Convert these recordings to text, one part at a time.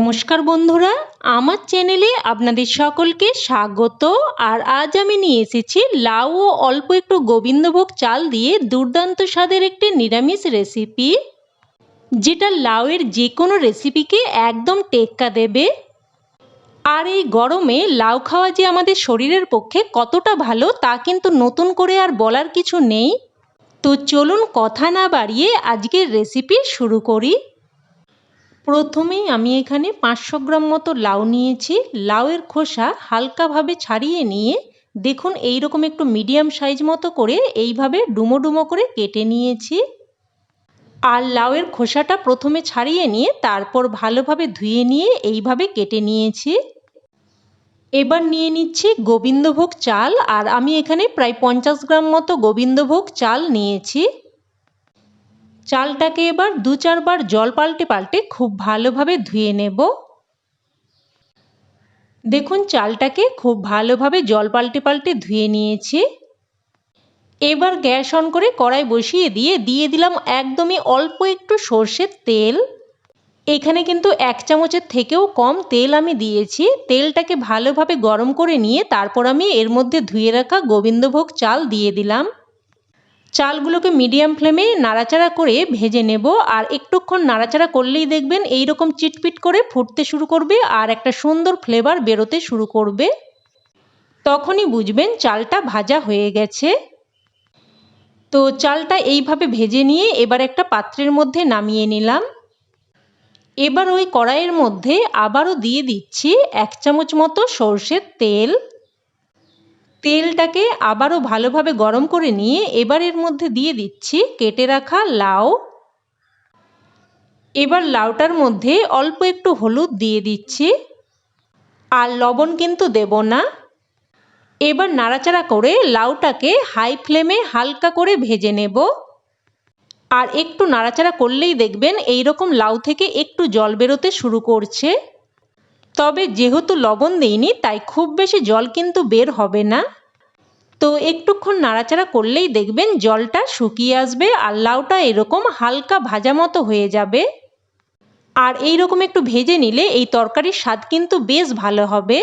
নমস্কার বন্ধুরা, আমার চ্যানেলে আপনাদের সকলকে স্বাগত। আর আজ আমি নিয়ে এসেছি লাউ ও অল্প একটু গোবিন্দভোগ চাল দিয়ে দুর্দান্ত স্বাদের একটি নিরামিষ রেসিপি, যেটা লাউয়ের যে কোনো রেসিপিকে একদম টেক্কা দেবে। আর এই গরমে লাউ খাওয়া যে আমাদের শরীরের পক্ষে কতটা ভালো তা কিন্তু নতুন করে আর বলার কিছু নেই। তো চলুন কথা না বাড়িয়ে আজকের রেসিপি শুরু করি। প্রথমেই আমি এখানে পাঁচশো গ্রাম মতো লাউ নিয়েছি। লাউয়ের খোসা হালকাভাবে ছাড়িয়ে নিয়ে দেখুন এই রকম একটু মিডিয়াম সাইজ মতো করে এইভাবে ডুমো ডুমো করে কেটে নিয়েছি। আর লাউয়ের খোসাটা প্রথমে ছাড়িয়ে নিয়ে তারপর ভালোভাবে ধুয়ে নিয়ে এইভাবে কেটে নিয়েছি। এবার নিয়ে নিচ্ছি গোবিন্দভোগ চাল আর আমি এখানে প্রায় পঞ্চাশ গ্রাম মতো গোবিন্দভোগ চাল নিয়েছি। চালটাকে এবার দু চারবার জল পাল্টে পাল্টে খুব ভালোভাবে ধুয়ে নেব। দেখুন, চালটাকে খুব ভালোভাবে জল পাল্টে পাল্টে ধুয়ে নিয়েছি। এবার গ্যাস অন করে কড়াই বসিয়ে দিয়ে দিয়ে দিলাম একদমই অল্প একটু সর্ষের তেল। এখানে কিন্তু এক চামচের থেকেও কম তেল আমি দিয়েছি। তেলটাকে ভালোভাবে গরম করে নিয়ে তারপর আমি এর মধ্যে ধুয়ে রাখা গোবিন্দভোগ চাল দিয়ে দিলাম। চালগুলোকে মিডিয়াম ফ্লেমে নাড়াচাড়া করে ভেজে নেব, আর একটুক্ষণ নাড়াচাড়া করলেই দেখবেন এই রকম চিটপিট করে ফুটতে শুরু করবে আর একটা সুন্দর ফ্লেভার বেরোতে শুরু করবে। তখনই বুঝবেন চালটা ভাজা হয়ে গেছে। তো চালটা এইভাবে ভেজে নিয়ে এবার একটা পাত্রের মধ্যে নামিয়ে নিলাম। এবার ওই কড়াইয়ের মধ্যে আবারও দিয়ে দিচ্ছি এক চামচ মতো সর্ষের তেল। তেলটাকে আবারও ভালোভাবে গরম করে নিয়ে এবার এর মধ্যে দিয়ে দিচ্ছি কেটে রাখা লাউ। এবার লাউটার মধ্যে অল্প একটু হলুদ দিয়ে দিচ্ছি। আর লবণ কিন্তু দেব না। এবার নাড়াচাড়া করে লাউটাকে হাই ফ্লেমে হালকা করে ভেজে নেব। আর একটু নাড়াচাড়া করলেই দেখবেন এই রকম লাউ থেকে একটু জল বেরোতে শুরু করছে। তবে যেহেতু লবণ দিইনি, তাই খুব বেশি জল কিন্তু বের হবে না। তো একটুক্ষণ নাড়াচাড়া করলেই দেখবেন জলটা শুকিয়ে আসবে আর লাউটা এরকম হালকা ভাজা মতো হয়ে যাবে। আর এই রকম একটু ভেজে নিলে এই তরকারির স্বাদ কিন্তু বেশ ভালো হবে।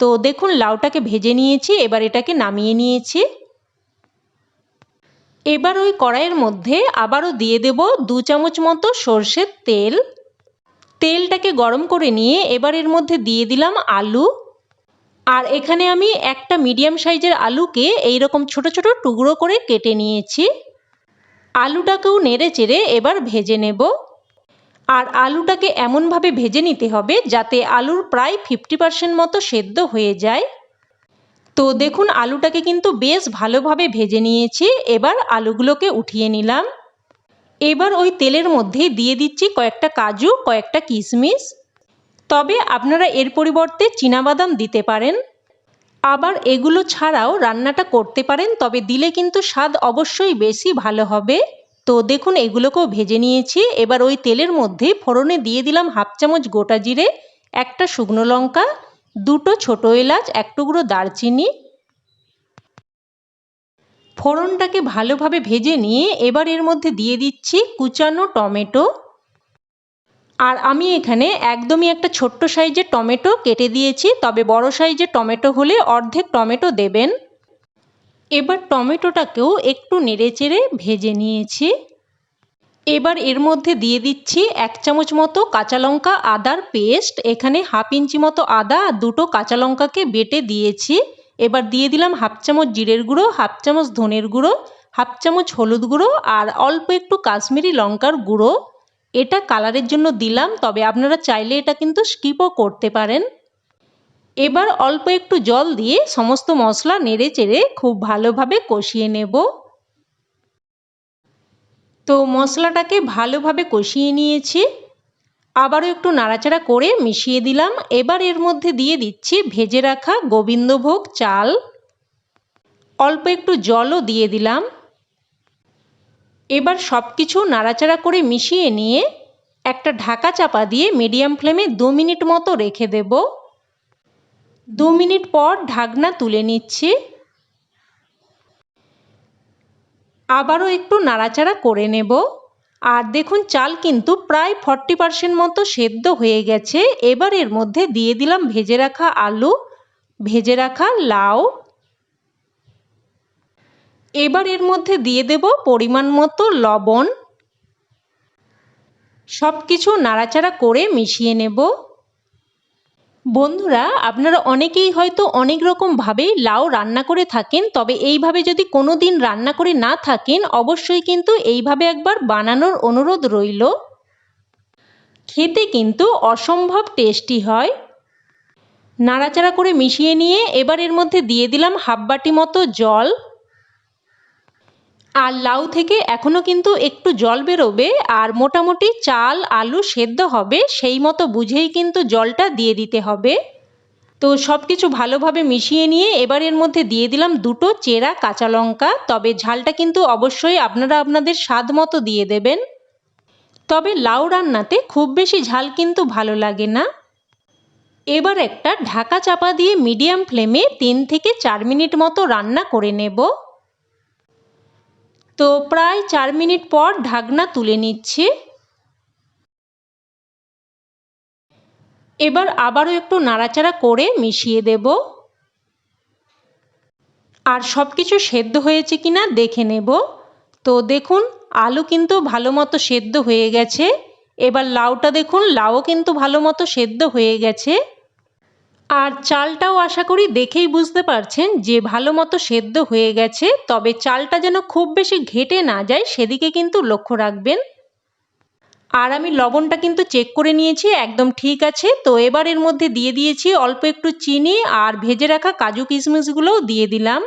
তো দেখুন লাউটাকে ভেজে নিয়েছি, এবার এটাকে নামিয়ে নিয়েছি। এবার ওই কড়াইয়ের মধ্যে আবারও দিয়ে দেব দু চামচ মতো সর্ষের তেল। তেলটাকে গরম করে নিয়ে এবার এর মধ্যে দিয়ে দিলাম আলু। আর এখানে আমি একটা মিডিয়াম সাইজের আলুকে এই রকম ছোট ছোট টুকরো করে কেটে নিয়েছি। আলুটাকেও নেড়ে চেড়ে এবার ভেজে নেব। আর আলুটাকে এমনভাবে ভেজে নিতে হবে যাতে আলুর প্রায় ফিফটি পার্সেন্ট মতো সেদ্ধ হয়ে যায়। তো দেখুন, আলুটাকে কিন্তু বেশ ভালোভাবে ভেজে নিয়েছি। এবার আলুগুলোকে উঠিয়ে নিলাম। এবার ওই তেলের মধ্যে দিয়ে দিচ্ছি কয়েকটা কাজু, কয়েকটা কিশমিশ। তবে আপনারা এর পরিবর্তে বাদাম দিতে পারেন। আবার এগুলো ছাড়াও রান্নাটা করতে পারেন, তবে দিলে কিন্তু স্বাদ অবশ্যই বেশি ভালো হবে। তো দেখুন, এগুলোকেও ভেজে নিয়েছি। এবার ওই তেলের মধ্যে ফোড়নে দিয়ে দিলাম হাফ চামচ গোটা জিরে, একটা শুকনো লঙ্কা, দুটো ছোটো এলাচ, এক টুকরো দারচিনি ফোড়নটাকে ভালোভাবে ভেজে নিয়ে এবার এর মধ্যে দিয়ে দিচ্ছি কুচানো টমেটো। আর আমি এখানে একদমই একটা ছোট্ট সাইজের টমেটো কেটে দিয়েছি, তবে বড় সাইজের টমেটো হলে অর্ধেক টমেটো দেবেন। এবার টমেটোটাকেও একটু নেড়েচেড়ে ভেজে নিয়েছি। এবার এর মধ্যে দিয়ে দিচ্ছি এক চামচ মতো কাঁচা লঙ্কা আদার পেস্ট। এখানে হাফ ইঞ্চি মতো আদা আর দুটো কাঁচা লঙ্কাকে বেটে দিয়েছি। এবার দিয়ে দিলাম হাফ চামচ জিরের গুঁড়ো, হাফ চামচ ধনের গুঁড়ো, হাফ চামচ হলুদ গুঁড়ো আর অল্প একটু কাশ্মীরি লঙ্কার গুঁড়ো। এটা কালারের জন্য দিলাম, তবে আপনারা চাইলে এটা কিন্তু স্কিপও করতে পারেন। এবার অল্প একটু জল দিয়ে সমস্ত মশলা নেড়ে চেড়ে খুব ভালোভাবে কষিয়ে নেব। তো মশলাটাকে ভালোভাবে কষিয়ে নিয়েছি। আবারও একটু নাড়াচাড়া করে মিশিয়ে দিলাম। এবার এর মধ্যে দিয়ে দিচ্ছি ভেজে রাখা গোবিন্দভোগ চাল। অল্প একটু জলও দিয়ে দিলাম। এবার সব কিছু নাড়াচাড়া করে মিশিয়ে নিয়ে একটা ঢাকা চাপা দিয়ে মিডিয়াম ফ্লেমে দু মিনিট মতো রেখে দেব। দু মিনিট পর ঢাকনা তুলে নিচ্ছি। আবারও একটু নাড়াচাড়া করে নেব। আর দেখুন, চাল কিন্তু প্রায় ফর্টি পারসেন্ট মতো সেদ্ধ হয়ে গেছে। এবার এর মধ্যে দিয়ে দিলাম ভেজে রাখা আলু, ভেজে রাখা লাউ। এবার এর মধ্যে দিয়ে দেব পরিমাণ মতো লবণ। সব কিছু নাড়াচাড়া করে মিশিয়ে নেব। বন্ধুরা, আপনারা অনেকেই হয়তো অনেক রকমভাবেই লাউ রান্না করে থাকেন, তবে এইভাবে যদি কোনো দিন রান্না করে না থাকেন, অবশ্যই কিন্তু এইভাবে একবার বানানোর অনুরোধ রইল। খেতে কিন্তু অসম্ভব টেস্টি হয়। নাড়াচাড়া করে মিশিয়ে নিয়ে এবার এর মধ্যে দিয়ে দিলাম হাফ বাটি মতো জল। আর লাউ থেকে এখনও কিন্তু একটু জল বেরোবে আর মোটামুটি চাল, আলু সেদ্ধ হবে, সেই মতো বুঝেই কিন্তু জলটা দিয়ে দিতে হবে। তো সব কিছু ভালোভাবে মিশিয়ে নিয়ে এবার এর মধ্যে দিয়ে দিলাম দুটো চেরা কাঁচা লঙ্কা। তবে ঝালটা কিন্তু অবশ্যই আপনারা আপনাদের স্বাদ মতো দিয়ে দেবেন। তবে লাউ রান্নাতে খুব বেশি ঝাল কিন্তু ভালো লাগে না। এবার একটা ঢাকা চাপা দিয়ে মিডিয়াম ফ্লেমে তিন থেকে চার মিনিট মতো রান্না করে নেব। তো প্রায় চার মিনিট পর ঢাকনা তুলে নিচ্ছি। এবার আবারও একটু নাড়াচাড়া করে মিশিয়ে দেব। আর সব কিছু সেদ্ধ হয়েছে কিনা দেখে নেব। তো দেখুন, আলু কিন্তু ভালো মতো সেদ্ধ হয়ে গেছে। এবার লাউটা দেখুন, লাউও কিন্তু ভালো মতো সেদ্ধ হয়ে গেছে। আর চালটাও আশা করি দেখেই বুঝতে পারছেন যে ভালো মতো সেদ্ধ হয়ে গেছে, তবে চালটা যেন খুব বেশি ঘেটে না যায় সেদিকে কিন্তু লক্ষ্য রাখবেন। আর আমি লবণটা কিন্তু চেক করে নিয়েছি, একদম ঠিক আছে। তো এবার এর মধ্যে দিয়ে দিয়েছি অল্প একটু চিনি আর ভেজে রাখা কাজু কিশমিশগুলোও দিয়ে দিলাম।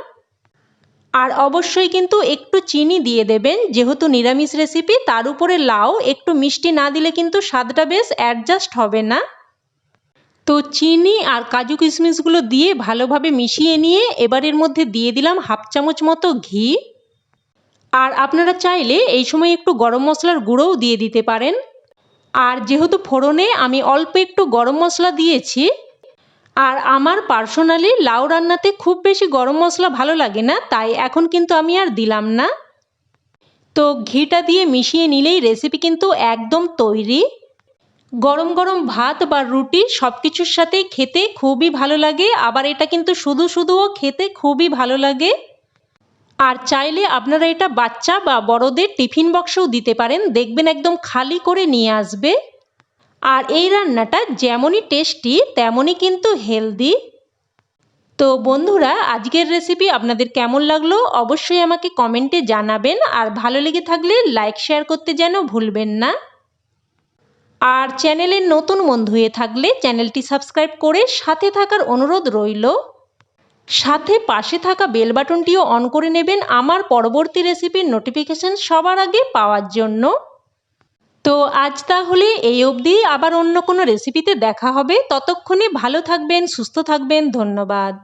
আর অবশ্যই কিন্তু একটু চিনি দিয়ে দেবেন, যেহেতু নিরামিষ রেসিপি তার উপরে লাউ, একটু মিষ্টি না দিলে কিন্তু স্বাদটা বেশ অ্যাডজাস্ট হবে না। তো চিনি আর কাজু কিশমিশগুলো দিয়ে ভালোভাবে মিশিয়ে নিয়ে এবার এর মধ্যে দিয়ে দিলাম হাফ চামচ মতো ঘি। আর আপনারা চাইলে এই সময় একটু গরম মশলার গুঁড়োও দিয়ে দিতে পারেন। আর যেহেতু ফোড়নে আমি অল্প একটু গরম মশলা দিয়েছি, আর আমার পার্সোনালি লাউ রান্নাতে খুব বেশি গরম মশলা ভালো লাগে না, তাই এখন কিন্তু আমি আর দিলাম না। তো ঘিটা দিয়ে মিশিয়ে নিলেই রেসিপি কিন্তু একদম তৈরি। গরম গরম ভাত বা রুটি সব কিছুর সাথেই খেতে খুবই ভালো লাগে। আবার এটা কিন্তু শুধু শুধুও খেতে খুবই ভালো লাগে। আর চাইলে আপনারা এটা বাচ্চা বা বড়দের টিফিন বক্সেও দিতে পারেন। দেখবেন একদম খালি করে নিয়ে আসবে। আর এই রান্নাটা যেমনই টেস্টি, তেমনই কিন্তু হেলদি। তো বন্ধুরা, আজকের রেসিপি আপনাদের কেমন লাগল অবশ্যই আমাকে কমেন্টে জানাবেন। আর ভালো লেগে থাকলে লাইক শেয়ার করতে যেন ভুলবেন না। আর চ্যানেলের নতুন বন্ধু হয়ে থাকলে চ্যানেলটি সাবস্ক্রাইব করে সাথে থাকার অনুরোধ রইল। সাথে পাশে থাকা বেল বাটনটিও অন করে নেবেন আমার পরবর্তী রেসিপির নোটিফিকেশান সবার আগে পাওয়ার জন্য। তো আজ তাহলে এই অবধি, আবার অন্য কোনো রেসিপিতে দেখা হবে। ততক্ষণে ভালো থাকবেন, সুস্থ থাকবেন, ধন্যবাদ।